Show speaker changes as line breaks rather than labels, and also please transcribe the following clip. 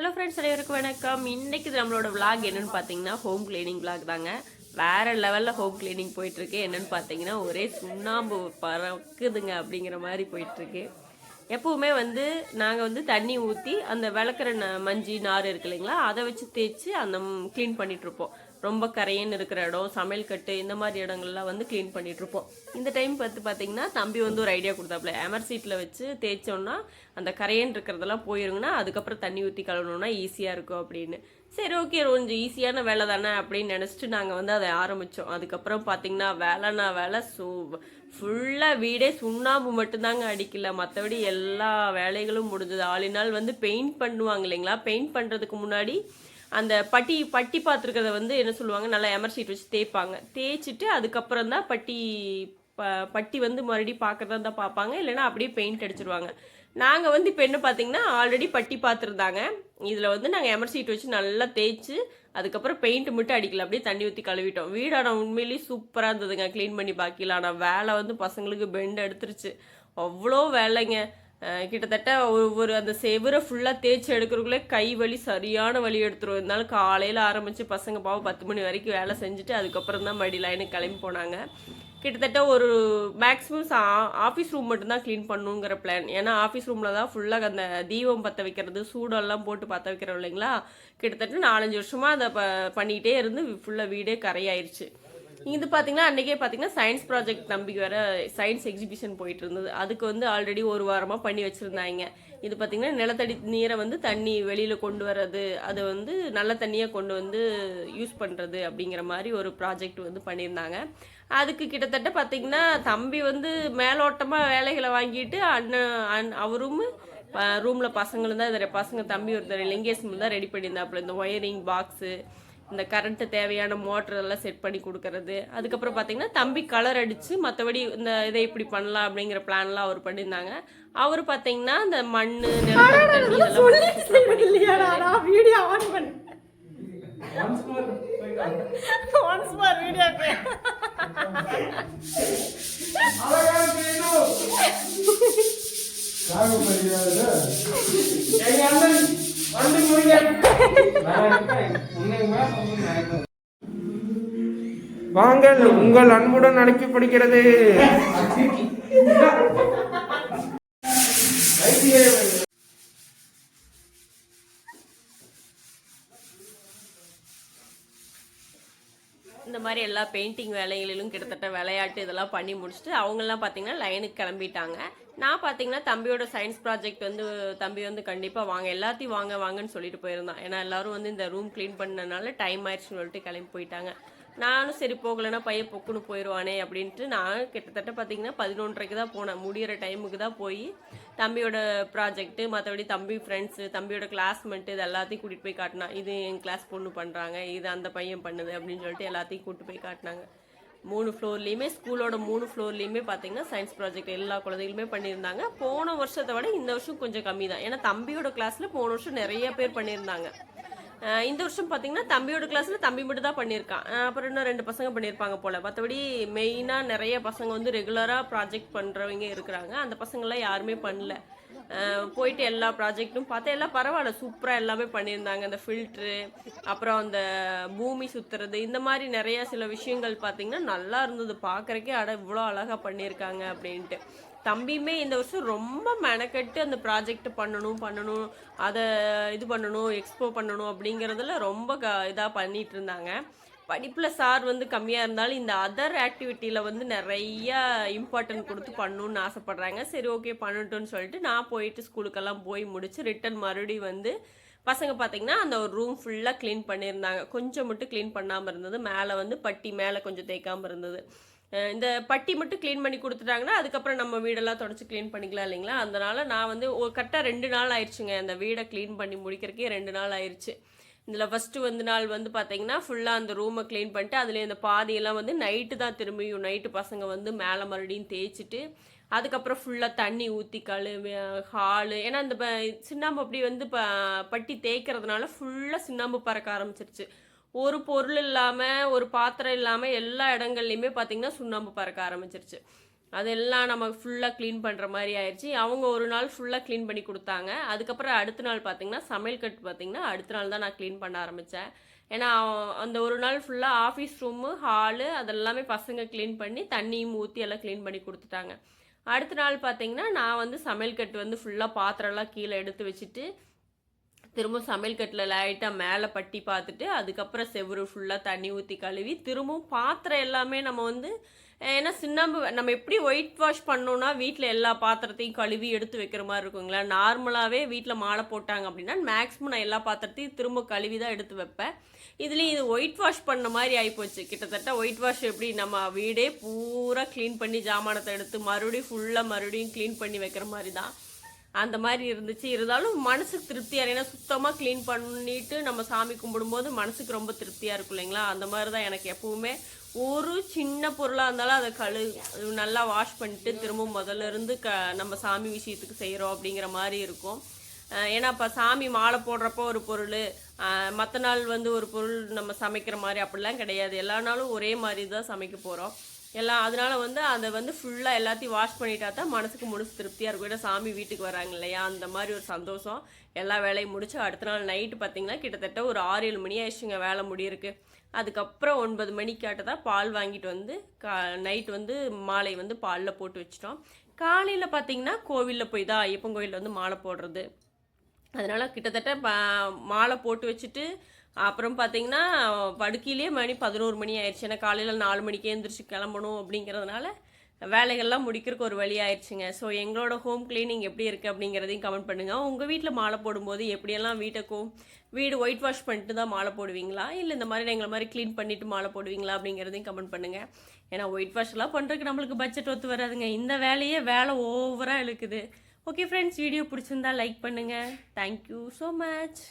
Hello friends அனைவருக்கும் வணக்கம். இன்றைக்கு நம்மளோட விளாக் என்னென்னு பார்த்தீங்கன்னா ஹோம் கிளீனிங் விளாக் தாங்க. வேறு லெவலில் ஹோம் கிளீனிங் போயிட்டுருக்கு. என்னென்னு பார்த்தீங்கன்னா ஒரே சுண்ணாம்பு பறக்குதுங்க அப்படிங்கிற மாதிரி போயிட்டுருக்கு. எப்போவுமே எப்பவுமே வந்து நாங்கள் வந்து தண்ணி ஊற்றி அந்த விளக்குற ந- மஞ்சி நார் இருக்கு இல்லைங்களா அதை வச்சு தேய்ச்சி அந்த க்ளீன் பண்ணிகிட்ருப்போம் ரொம்ப கரையன்னு இருக்கிற இடம் சமையல் கட்டு இந்த மாதிரி இடங்கள்லாம் வந்து க்ளீன் பண்ணிகிட்ருப்போம் இந்த டைம் பார்த்து பார்த்தீங்கன்னா தம்பி வந்து ஒரு ஐடியா கொடுத்தாப்புல. எமர் சீட்டில் வச்சு தேய்ச்சோம்னா அந்த கரையன் இருக்கிறதெல்லாம் போயிருங்கன்னா அதுக்கப்புறம் தண்ணி ஊற்றி கழுவணும்னா ஈஸியாக இருக்கும் அப்படின்னு. சரி ஓகே கொஞ்சம் ஈஸியான வேலை தானே அப்படின்னு நினச்சிட்டு நாங்கள் வந்து அதை ஆரம்பித்தோம் அதுக்கப்புறம் பார்த்தீங்கன்னா வேலைனா வேலை சூ ஃபுல்லாக வீடே சுண்ணாம்பு மட்டும்தாங்க அடிக்கல. மற்றபடி எல்லா வேலைகளும் முடிஞ்சது. ஆளினால் வந்து பெயிண்ட் பண்ணுவாங்க இல்லைங்களா? பெயிண்ட் பண்ணுறதுக்கு முன்னாடி அந்த பட்டி பட்டி பார்த்துருக்கறத வந்து என்ன சொல்லுவாங்க நல்லா எமர் வச்சு தேய்ப்பாங்க. தேய்ச்சிட்டு அதுக்கப்புறம் தான் பட்டி ப பட்டி வந்து மறுபடியும் பார்க்குறதா தான் பார்ப்பாங்க. இல்லைனா அப்படியே பெயிண்ட் அடிச்சிருவாங்க. நாங்கள் வந்து இப்போ என்ன பார்த்தீங்கன்னா ஆல்ரெடி பட்டி பார்த்துருந்தாங்க. இதில் வந்து நாங்கள் எமர் வச்சு நல்லா தேய்ச்சி அதுக்கப்புறம் பெயிண்ட் மட்டும் அடிக்கல. அப்படியே தண்ணி ஊற்றி கழுவிட்டோம். வீடு ஆனால் உண்மையிலேயே சூப்பராக இருந்ததுங்க. க்ளீன் பண்ணி பாக்கிலாம் ஆனால் வேலை வந்து பசங்களுக்கு பெண்ட் எடுத்துருச்சு அவ்வளோ வேலைங்க. கிட்டத்தட்ட ஒவ்வொரு அந்த செவரை ஃபுல்லாக தேய்ச்சி எடுக்கிறதுக்குள்ளே கை வலி சரியான வலி எடுத்துரும். இருந்தாலும் காலையில் ஆரம்பித்து பசங்க பாவம் பத்து மணி வரைக்கும் வேலை செஞ்சுட்டு அதுக்கப்புறம் தான் மடி லைனுக்கு கிளம்பி போனாங்க. கிட்டத்தட்ட ஒரு மேக்ஸிமம் ஆஃபீஸ் ரூம் மட்டும்தான் க்ளீன் பண்ணுங்கிற பிளான் ஏன்னா ஆஃபீஸ் ரூமில் தான் ஃபுல்லாக அந்த தீபம் பற்ற வைக்கிறது சூடெல்லாம் போட்டு பற்ற வைக்கிறோம் இல்லைங்களா? கிட்டத்தட்ட நாலஞ்சு வருஷமாக அதை ப பண்ணிக்கிட்டே இருந்து ஃபுல்லாக வீடே கரையாயிருச்சு. இது பார்த்தீங்கன்னா அன்றைக்கே பார்த்தீங்கன்னா சயின்ஸ் ப்ராஜெக்ட் நம்பிக்கை வர சயின்ஸ் எக்ஸிபிஷன் போயிட்டு இருந்தது. அதுக்கு வந்து ஆல்ரெடி ஒரு வாரமாக பண்ணி வச்சுருந்தாங்க. இது பார்த்தீங்கன்னா நிலத்தடி நீரை வந்து தண்ணி வெளியில் கொண்டு வர்றது அதை வந்து நல்ல தண்ணியாக கொண்டு வந்து யூஸ் பண்ணுறது அப்படிங்கிற மாதிரி ஒரு ப்ராஜெக்ட் வந்து பண்ணியிருந்தாங்க. அதுக்கு கிட்டத்தட்ட பார்த்தீங்கன்னா தம்பி வந்து மேலோட்டமாக வேலைகளை வாங்கிட்டு அண்ணன் அண் அவரும் ரூமில் பசங்களும் தான் இதில் பசங்க தம்பி ஒருத்தர் லிங்கேஷன் தான் ரெடி பண்ணியிருந்தாப்புல. இந்த ஒயரிங் பாக்ஸு இந்த கரண்ட்டு தேவையான மோட்டர் எல்லாம் செட் பண்ணி கொடுக்கறது. அதுக்கப்புறம் பார்த்தீங்கன்னா தம்பி கலர் அடித்து மற்றபடி இந்த இதை இப்படி பண்ணலாம் அப்படிங்கிற பிளான்லாம் அவர் பண்ணியிருந்தாங்க. அவர் பார்த்தீங்கன்னா இந்த மண்.
வீடியோ ஆன் பண்ணு ஒன்ஸ் மார் வீடியோ
வாங்கள் உங்கள் அன்புடன் அழைக்கப்படுகிறது.
இந்த மாதிரி எல்லா பெயிண்டிங் வேலைகளிலும் கிட்டத்தட்ட விளையாட்டு இதெல்லாம் பண்ணி முடிச்சுட்டு அவங்கெல்லாம் பார்த்தீங்கன்னா லைனுக்கு கிளம்பிட்டாங்க. நான் பார்த்தீங்கன்னா தம்பியோட சயின்ஸ் ப்ராஜெக்ட் வந்து தம்பி வந்து கண்டிப்பாக வாங்க. எல்லாத்தையும் வாங்க வாங்கன்னு சொல்லிட்டு போயிருந்தான். ஏன்னா எல்லாரும் வந்து இந்த ரூம் க்ளீன் பண்ணனால டைம் ஆயிடுச்சுன்னு சொல்லிட்டு கிளம்பி போயிட்டாங்க. நானும் சரி போகலைன்னா பையன் பொக்குன்னு போயிடுவானே அப்படின்ட்டு நான் கிட்டத்தட்ட பார்த்தீங்கன்னா பதினொன்றரைக்கு தான் போனேன். முடிகிற டைமுக்கு தான் போய் தம்பியோட ப்ராஜெக்ட்டு மற்றபடி தம்பி ஃப்ரெண்ட்ஸு தம்பியோட கிளாஸ்மெட்டு இது எல்லாத்தையும் கூட்டிகிட்டு போய் காட்டினா இது என் கிளாஸ் பொண்ணு பண்ணுறாங்க இது அந்த பையன் பண்ணுது அப்படின்னு சொல்லிட்டு எல்லாத்தையும் கூப்பிட்டு போய் காட்டினாங்க. மூணு ஃப்ளோர்லேயுமே ஸ்கூலோட மூணு ஃப்ளோர்லேயுமே பார்த்தீங்கன்னா சயின்ஸ் ப்ராஜெக்ட் எல்லா குழந்தைகளுமே பண்ணியிருந்தாங்க. போன வருஷத்தை விட இந்த வருஷம் கொஞ்சம் கம்மி தான் ஏன்னா தம்பியோட கிளாஸில் போன வருஷம் நிறைய பேர் பண்ணியிருந்தாங்க. இந்த வருஷம் பார்த்தீங்கன்னா தம்பியோட கிளாஸில் தம்பி மட்டும் தான் பண்ணியிருக்கான். அப்புறம் இன்னும் ரெண்டு பசங்க பண்ணியிருப்பாங்க போல். மற்றபடி மெயினாக நிறைய பசங்க வந்து ரெகுலராக ப்ராஜெக்ட் பண்ணுறவங்க இருக்கிறாங்க. அந்த பசங்களாம் யாருமே பண்ணல. போயிட்டு எல்லா ப்ராஜெக்ட்டும் பார்த்தா எல்லாம் பரவாயில்ல சூப்பராக எல்லாமே பண்ணியிருந்தாங்க. அந்த ஃபில்ட்ரு அப்புறம் அந்த பூமி சுற்றுறது இந்த மாதிரி நிறையா சில விஷயங்கள் பார்த்தீங்கன்னா நல்லா இருந்தது. பார்க்குறக்கே அட இவ்வளோ அழகாக பண்ணியிருக்காங்க அப்படின்ட்டு. தம்பியுமே இந்த வருஷம் ரொம்ப மெனக்கெட்டு அந்த ப்ராஜெக்ட் பண்ணணும் பண்ணணும் அதை இது பண்ணணும் எக்ஸ்போ பண்ணணும் அப்படிங்கிறதுல ரொம்ப க இதாக பண்ணிகிட்டு இருந்தாங்க. படிப்பில் சார் வந்து கம்மியாக இருந்தாலும் இந்த அதர் ஆக்டிவிட்டியில் வந்து நிறைய இம்பார்ட்டன்ட் கொடுத்து பண்ணணும்னு ஆசைப்பட்றாங்க. சரி ஓகே பண்ணட்டும்னு சொல்லிட்டு நான் போயிட்டு ஸ்கூலுக்கெல்லாம் போய் முடிச்சு ரிட்டன் மறுபடியும் வந்து பசங்க பார்த்தீங்கன்னா அந்த ஒரு ரூம் ஃபுல்லாக க்ளீன் பண்ணியிருந்தாங்க. கொஞ்சம் மட்டும் க்ளீன் பண்ணாமல் இருந்தது. மேலே வந்து பட்டி மேலே கொஞ்சம் தேய்க்காமல் இருந்தது. இந்த பட்டி மட்டும் க்ளீன் பண்ணி கொடுத்துட்டாங்கன்னா அதுக்கப்புறம் நம்ம வீடெல்லாம் தொடச்சி க்ளீன் பண்ணிக்கலாம் இல்லைங்களா? அதனால நான் வந்து ஒரு கரெக்டாக ரெண்டு நாள் ஆயிடுச்சுங்க. அந்த வீடை க்ளீன் பண்ணி முடிக்கிறக்கே ரெண்டு நாள் ஆயிடுச்சு. இதில் ஃபஸ்ட்டு வந்து நாள் வந்து பார்த்தீங்கன்னா ஃபுல்லாக அந்த ரூமை க்ளீன் பண்ணிட்டு அதில் இந்த பாதியெல்லாம் வந்து நைட்டு தான் திரும்பியும். நைட்டு பசங்க வந்து மேலே மறுபடியும் தேய்ச்சிட்டு அதுக்கப்புறம் ஃபுல்லாக தண்ணி ஊற்றி கழு ஹாலு ஏன்னா இந்த ப அப்படி வந்து ப பட்டி தேய்க்கிறதுனால ஃபுல்லாக சுண்ணாம்பு பறக்க ஆரம்பிச்சிருச்சு. ஒரு பொருள் இல்லாமல் ஒரு பாத்திரம் இல்லாமல் எல்லா இடங்கள்லையுமே பார்த்தீங்கன்னா சுண்ணாம்பு பறக்க ஆரம்பிச்சிருச்சு. அதெல்லாம் நம்ம ஃபுல்லாக க்ளீன் பண்ணுற மாதிரி ஆயிடுச்சு அவங்க ஒரு நாள் ஃபுல்லாக க்ளீன் பண்ணி கொடுத்தாங்க. அதுக்கப்புறம் அடுத்த நாள் பார்த்தீங்கன்னா சமையல் கட்டு பார்த்தீங்கன்னா அடுத்த நாள் தான் நான் க்ளீன் பண்ண ஆரம்பித்தேன் ஏன்னா அந்த ஒரு நாள் ஃபுல்லாக ஆஃபீஸ் ரூமு ஹாலு அதெல்லாமே பசங்க க்ளீன் பண்ணி தண்ணியும் ஊற்றி எல்லாம் க்ளீன் பண்ணி கொடுத்துட்டாங்க. அடுத்த நாள் பார்த்தீங்கன்னா நான் வந்து சமையல் கட்டு வந்து ஃபுல்லாக பாத்திரம்லாம் கீழே எடுத்து வச்சுட்டு திரும்ப சமையல் கட்டில் லைட்டாக மேலே பட்டி பார்த்துட்டு அதுக்கப்புறம் செவுரு ஃபுல்லாக தண்ணி ஊற்றி கழுவி திரும்பவும் பாத்திரம் எல்லாமே நம்ம வந்து ஏன்னா சின்னாம்பு நம்ம எப்படி ஒயிட் வாஷ் பண்ணோம்னா வீட்டில் எல்லா பாத்திரத்தையும் கழுவி எடுத்து வைக்கிற மாதிரி இருக்குங்களா? நார்மலாகவே வீட்டில் மாலை போட்டாங்க அப்படின்னா மேக்ஸிமம் நான் எல்லா பாத்திரத்தையும் திரும்ப கழுவி தான் எடுத்து வைப்பேன். இதுலேயும் இது ஒயிட் வாஷ் பண்ண மாதிரி ஆகிப்போச்சு கிட்டத்தட்ட ஒயிட் வாஷ் எப்படி நம்ம வீடே பூரா க்ளீன் பண்ணி ஜாமானத்தை எடுத்து மறுபடியும் ஃபுல்லாக மறுபடியும் க்ளீன் பண்ணி வைக்கிற மாதிரி தான் அந்த மாதிரி இருந்துச்சு. இருந்தாலும் மனசுக்கு திருப்தியாக ஏன்னா சுத்தமாக க்ளீன் பண்ணிட்டு நம்ம சாமி கும்பிடும்போது மனசுக்கு ரொம்ப திருப்தியாக இருக்கும் இல்லைங்களா? அந்த மாதிரி தான் எனக்கு எப்பவுமே ஒரு சின்ன பொருளாக இருந்தாலும் அதை கழு நல்லா வாஷ் பண்ணிட்டு திரும்ப முதல்ல இருந்து க நம்ம சாமி விஷயத்துக்கு செய்கிறோம் அப்படிங்கிற மாதிரி இருக்கும். ஏன்னா இப்போ சாமி மாலை போடுறப்போ ஒரு பொருள் மற்ற நாள் வந்து ஒரு பொருள் நம்ம சமைக்கிற மாதிரி அப்படிலாம் கிடையாது. எல்லா நாளும் ஒரே மாதிரி தான் சமைக்க போகிறோம் எல்லாம் அதனால வந்து அதை வந்து ஃபுல்லாக எல்லாத்தையும் வாஷ் பண்ணிட்டா தான் மனசுக்கு முழுசு திருப்தியாக இருக்கும். ஏன்னா சாமி வீட்டுக்கு வராங்க இல்லையா? அந்த மாதிரி ஒரு சந்தோஷம். எல்லா வேலையும் முடிச்சு அடுத்த நாள் நைட்டு பார்த்தீங்கன்னா கிட்டத்தட்ட ஒரு ஆறு ஏழு மணி ஆயிடுச்சுங்க வேலை முடியிருக்கு அதுக்கப்புறம் ஒன்பது மணிக்காட்ட தான் பால் வாங்கிட்டு வந்து கா நைட் வந்து மாலை வந்து பாலில் போட்டு வச்சிட்டோம். காலையில் பார்த்தீங்கன்னா கோவிலில் போய் தான் ஐயப்பன் கோவிலில் வந்து மாலை போடுறது. அதனால் கிட்டத்தட்ட மாலை போட்டு வச்சுட்டு அப்புறம் பார்த்தீங்கன்னா படுக்கையிலே மணி பதினோரு மணி ஆயிடுச்சு. ஏன்னா காலையில் நாலு மணிக்கே எழுந்திரிச்சு கிளம்பணும் அப்படிங்கிறதுனால வேலைகள்லாம் முடிக்கிறதுக்கு ஒரு வழி ஆயிடுச்சுங்க. ஸோ எங்களோட ஹோம் கிளீனிங் எப்படி இருக்குது அப்படிங்கிறதையும் கமெண்ட் பண்ணுங்கள் உங்கள் வீட்டில் மாலை போடும்போது எப்படியெல்லாம் வீட்டுக்கும் வீடு ஒயிட் வாஷ் பண்ணிட்டு தான் மாலை போடுவீங்களா? இல்லை இந்த மாதிரி எங்களை மாதிரி க்ளீன் பண்ணிவிட்டு மாலை போடுவீங்களா அப்படிங்கிறதையும் கமெண்ட் பண்ணுங்கள் ஏன்னா ஒயிட் வாஷ்லாம் பண்ணுறதுக்கு நம்மளுக்கு பட்ஜெட் ஒத்து வராதுங்க. இந்த வேலையே வேலை ஓவராக இழுக்குது. ஓகே ஃப்ரெண்ட்ஸ் வீடியோ பிடிச்சிருந்தா லைக் பண்ணுங்கள் தேங்க்யூ ஸோ மச்